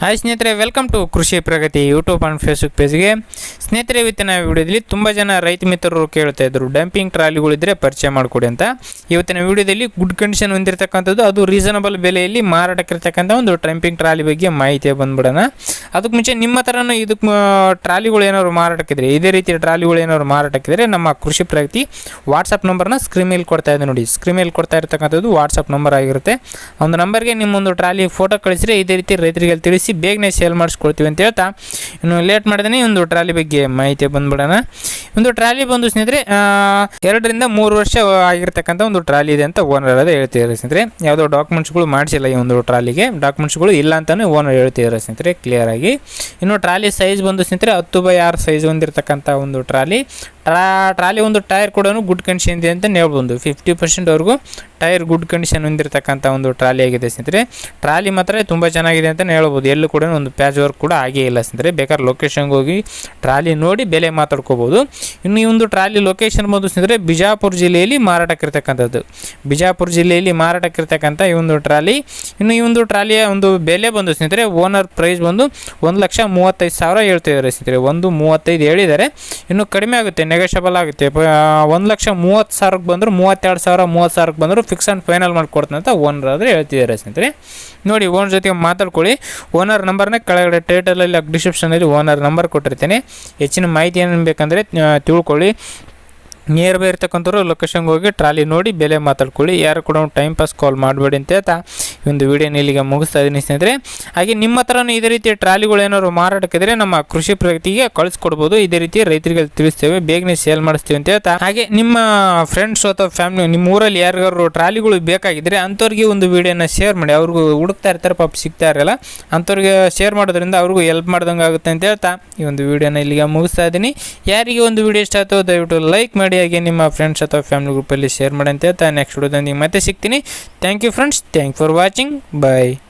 Hi ಸ್ನೇಹಿತರೆ welcome to Krishi Pragati YouTube and Facebook ಪೇಜ್ಗೆ ಸ್ನೇಹಿತರೆ, ಇವತ್ತಿನ ವಿಡಿಯೋದಲ್ಲಿ ತುಂಬ ಜನ ರೈತ ಮಿತ್ರರು ಕೇಳ್ತಾ ಇದ್ರು ಡಂಪಿಂಗ್ ಟ್ರಾಲಿಗಳಿದ್ರೆ ಪರಿಚಯ ಮಾಡಿಕೊಡಿ ಅಂತ. ಇವತ್ತಿನ ವಿಡಿಯೋದಲ್ಲಿ ಗುಡ್ ಕಂಡೀಷನ್ ಹೊಂದಿರತಕ್ಕಂಥದ್ದು, ಅದು ರೀಸನಬಲ್ ಬೆಲೆಯಲ್ಲಿ ಮಾರಾಟಕ್ಕಿರ್ತಕ್ಕಂಥ ಒಂದು ಡಂಪಿಂಗ್ ಟ್ರಾಲಿ ಬಗ್ಗೆ ಮಾಹಿತಿ ಬಂದ್ಬಿಡೋಣ. ಅದಕ್ಕೆ ಮುಂಚೆ ನಿಮ್ಮ ಥರನೂ ಇದಕ್ಕೆ ಟ್ರಾಲಿಗಳು ಏನಾದ್ರು ಮಾರಾಟಕ್ಕಿದ್ರೆ, ಇದೇ ರೀತಿಯ ಟ್ರಾಲಿಗಳು ಏನಾದ್ರು ಮಾರಾಟಕ್ಕಿದ್ರೆ, ನಮ್ಮ ಕೃಷಿ ಪ್ರಗತಿ ವಾಟ್ಸಪ್ ನಂಬರ್ನ ಸ್ಕ್ರೀನ್ ಮೇಲೆ ಕೊಡ್ತಾ ಇದೆ ನೋಡಿ. ಸ್ಕ್ರೀನ್ ಮೇಲೆ ಕೊಡ್ತಾ ಇರ್ತಕ್ಕಂಥದ್ದು ವಾಟ್ಸಪ್ ನಂಬರ್ ಆಗಿರುತ್ತೆ. ಒಂದು ನಂಬರ್ಗೆ ನಿಮ್ಮೊಂದು ಟ್ರಾಲಿ ಫೋಟೋ ಕಳಿಸಿದ್ರೆ, ಇದೇ ರೀತಿ ರೈತರಿಗೆ ತಿಳಿಸಿ ಬೇಗನೆ ಸೇಲ್ ಮಾಡಿಸ್ಕೊಳ್ತೀವಿ ಅಂತ ಹೇಳ್ತಾ. ಇನ್ನು ಲೇಟ್ ಮಾಡ್ದೇನೆ ಒಂದು ಟ್ರಾಲಿ ಬಗ್ಗೆ ಮಾಹಿತಿ ಬಂದ್ಬಿಡೋಣ. ಒಂದು ಟ್ರಾಲಿ ಬಂದು ಸ್ನೇಹಿತರೆ ಎರಡರಿಂದ ಮೂರು ವರ್ಷ ಆಗಿರ್ತಕ್ಕಂಥ ಒಂದು ಟ್ರಾಲಿ ಇದೆ ಅಂತ ಓನರ್ ಅದೇ ಹೇಳ್ತಿದ್ದಾರೆ ಸ್ನೇಹಿತರೆ. ಯಾವುದೋ ಡಾಕ್ಯುಮೆಂಟ್ಸ್ಗಳು ಮಾಡಿಸಿಲ್ಲ ಈ ಒಂದು ಟ್ರಾಲಿಗೆ. ಡಾಕ್ಯುಮೆಂಟ್ಸ್ಗಳು ಇಲ್ಲ ಅಂತಲೇ ಓನರ್ ಹೇಳ್ತಿದ್ದಾರೆ ಸ್ನೇಹಿತರೆ ಕ್ಲಿಯರ್ ಆಗಿ. ಇನ್ನು ಟ್ರಾಲಿ ಸೈಜ್ ಬಂದು ಸ್ನೇಹಿತರೆ, ಹತ್ತು ಬೈ ಆರು ಸೈಜ್ ಹೊಂದಿರತಕ್ಕಂಥ ಒಂದು ಟ್ರಾಲಿ. ಟ್ರಾ, ಟ್ರಾಲಿ ಒಂದು ಟೈರ್ ಕೂಡ ಗುಡ್ ಕಂಡೀಷನ್ ಇದೆ ಅಂತ ಹೇಳ್ಬೋದು. ಫಿಫ್ಟಿ ಪರ್ಸೆಂಟ್ವರೆಗೂ ಟೈರ್ ಗುಡ್ ಕಂಡೀಷನ್ ಹೊಂದಿರತಕ್ಕಂಥ ಒಂದು ಟ್ರಾಲಿ ಆಗಿದೆ ಸ್ನೇಹಿತರೆ. ಟ್ರಾಲಿ ಮಾತ್ರ ತುಂಬ ಚೆನ್ನಾಗಿದೆ ಅಂತಲೇ ಹೇಳ್ಬೋದು. ಎಲ್ಲೂ ಕೂಡ ಒಂದು ಪ್ಯಾಚ್ ವರ್ಕ್ ಕೂಡ ಆಗೇ ಇಲ್ಲ ಸ್ನೇಹಿತರೆ. ಬೇಕಾದ್ರೆ ಲೊಕೇಶನ್ಗೆ ಹೋಗಿ ಟ್ರಾಲಿ ನೋಡಿ ಬೆಲೆ ಮಾತಾಡ್ಕೋಬೋದು. ಇನ್ನು ಈ ಒಂದು ಟ್ರಾಲಿ ಲೊಕೇಶನ್ ಬಂದು ಸ್ನೇಹಿತರೆ ಬಿಜಾಪುರ ಜಿಲ್ಲೆಯಲ್ಲಿ ಮಾರಾಟಕ್ಕಿರ್ತಕ್ಕಂಥದ್ದು ಬಿಜಾಪುರ ಜಿಲ್ಲೆಯಲ್ಲಿ ಮಾರಾಟಕ್ಕಿರ್ತಕ್ಕಂಥ ಈ ಒಂದು ಟ್ರಾಲಿ. ಇನ್ನು ಈ ಒಂದು ಟ್ರಾಲಿಯ ಒಂದು ಬೆಲೆ ಬಂದು ಸ್ನೇಹಿತರೆ ಓನರ್ ಪ್ರೈಸ್ ಬಂದು ಒಂದು ಲಕ್ಷ ಮೂವತ್ತೈದು ಸಾವಿರ ಹೇಳ್ತಿದ್ದಾರೆ ಸ್ನೇಹಿತರೆ. ಒಂದು ಮೂವತ್ತೈದು ಹೇಳಿದ್ದಾರೆ. ಇನ್ನು ಕಡಿಮೆ ಆಗುತ್ತೆ. ನೆಗೋಷಿಯಬಲ್ ಆಗುತ್ತೆ. ಒಂದು ಲಕ್ಷ ಮೂವತ್ತು ಸಾವಿರಕ್ಕೆ ಬಂದರೂ ಮೂವತ್ತೆರಡು ಸಾವಿರ, ಮೂವತ್ತು ಸಾವಿರಕ್ಕೆ ಬಂದರೂ ಫಿಕ್ಸ್ ಆ್ಯಂಡ್ ಫೈನಲ್ ಮಾಡಿಕೊಡ್ತೀನಿ ಅಂತ ಓನರ್ ಆದರೆ ಹೇಳ್ತಿದ್ದಾರೆ ಸ್ನೇಹಿತರೆ. ನೋಡಿ ಓನರ್ ಜೊತೆ ಮಾತಾಡ್ಕೊಳ್ಳಿ. ಓನರ್ ನಂಬರ್ನ ಕೆಳಗಡೆ ಟೈಟಲಲ್ಲಿ ಡಿಸ್ಕ್ರಿಪ್ಷನಲ್ಲಿ ಓನರ್ ನಂಬರ್ ಕೊಟ್ಟಿರ್ತೀನಿ. ಹೆಚ್ಚಿನ ಮಾಹಿತಿ ಏನು ಬೇಕಂದರೆ ತಿಳ್ಕೊಳ್ಳಿ. ನಿಯರ್ ಬೈ ಇರ್ತಕ್ಕಂಥವ್ರು ಲೊಕೇಶನ್ಗೆ ಹೋಗಿ, ಟ್ರಾಲಿ ನೋಡಿ, ಬೆಲೆ ಮಾತಾಡ್ಕೊಳ್ಳಿ. ಯಾರು ಕೂಡ ಟೈಮ್ ಪಾಸ್ ಕಾಲ್ ಮಾಡಬೇಡಿ ಅಂತ ಹೇಳ್ತಾ ಈ ಒಂದು ವಿಡಿಯೋನ ಇಲ್ಲಿಗೆ ಮುಗಿಸ್ತಾ ಇದ್ದೀನಿ ಸ್ನೇಹಿತರೆ. ಹಾಗೆ ನಿಮ್ಮ ಹತ್ರನೂ ಇದೇ ರೀತಿ ಟ್ರಾಲಿಗಳು ಏನಾದ್ರು ಮಾರಾಟಕ್ಕಿದ್ರೆ ನಮ್ಮ ಕೃಷಿ ಪ್ರಗತಿಗೆ ಕಳಿಸ್ಕೊಡ್ಬೋದು. ಇದೇ ರೀತಿ ರೈತರಿಗೆ ತಿಳಿಸ್ತೇವೆ. ಬೇಗನೆ ಸೇಲ್ ಮಾಡಿಸ್ತೀವಿ ಅಂತ ಹೇಳ್ತಾ ಹಾಗೆ ನಿಮ್ಮ ಫ್ರೆಂಡ್ಸ್ ಅಥವಾ ಫ್ಯಾಮಿಲಿ ನಿಮ್ಮ ಊರಲ್ಲಿ ಯಾರಿಗಾರು ಟ್ರಾಲಿಗಳು ಬೇಕಾಗಿದ್ರೆ ಅಂಥವ್ರಿಗೆ ಒಂದು ವಿಡಿಯೋನ ಶೇರ್ ಮಾಡಿ. ಅವ್ರಿಗೂ ಹುಡುಕ್ತಾ ಇರ್ತಾರೆ, ಪಾಪ ಸಿಗ್ತಾ ಇರಲ್ಲ. ಅಂಥವ್ರಿಗೆ ಶೇರ್ ಮಾಡೋದ್ರಿಂದ ಅವ್ರಿಗೂ ಹೆಲ್ಪ್ ಮಾಡ್ದಂಗೆ ಆಗುತ್ತೆ ಅಂತ ಹೇಳ್ತಾ ಈ ಒಂದು ವಿಡಿಯೋನ ಇಲ್ಲಿಗೆ ಮುಗಿಸ್ತಾ ಇದ್ದೀನಿ ಯಾರಿಗೆ ಒಂದು ವಿಡಿಯೋ ಇಷ್ಟ ಆಯ್ತು ದಯವಿಟ್ಟು ಲೈಕ್ ಮಾಡಿ. ಹಾಗೆ ನಿಮ್ಮ ಫ್ರೆಂಡ್ಸ್ ಅಥವಾ ಫ್ಯಾಮಿಲಿ ಗ್ರೂಪಲ್ಲಿ ಶೇರ್ ಮಾಡಿ ಅಂತ ಹೇಳ್ತಾ ನೆಕ್ಸ್ಟ್ ವಿಡಿಯೋದಲ್ಲಿ ಮತ್ತೆ ಸಿಗ್ತೀನಿ. Thank you friends thank for watching watching. Bye.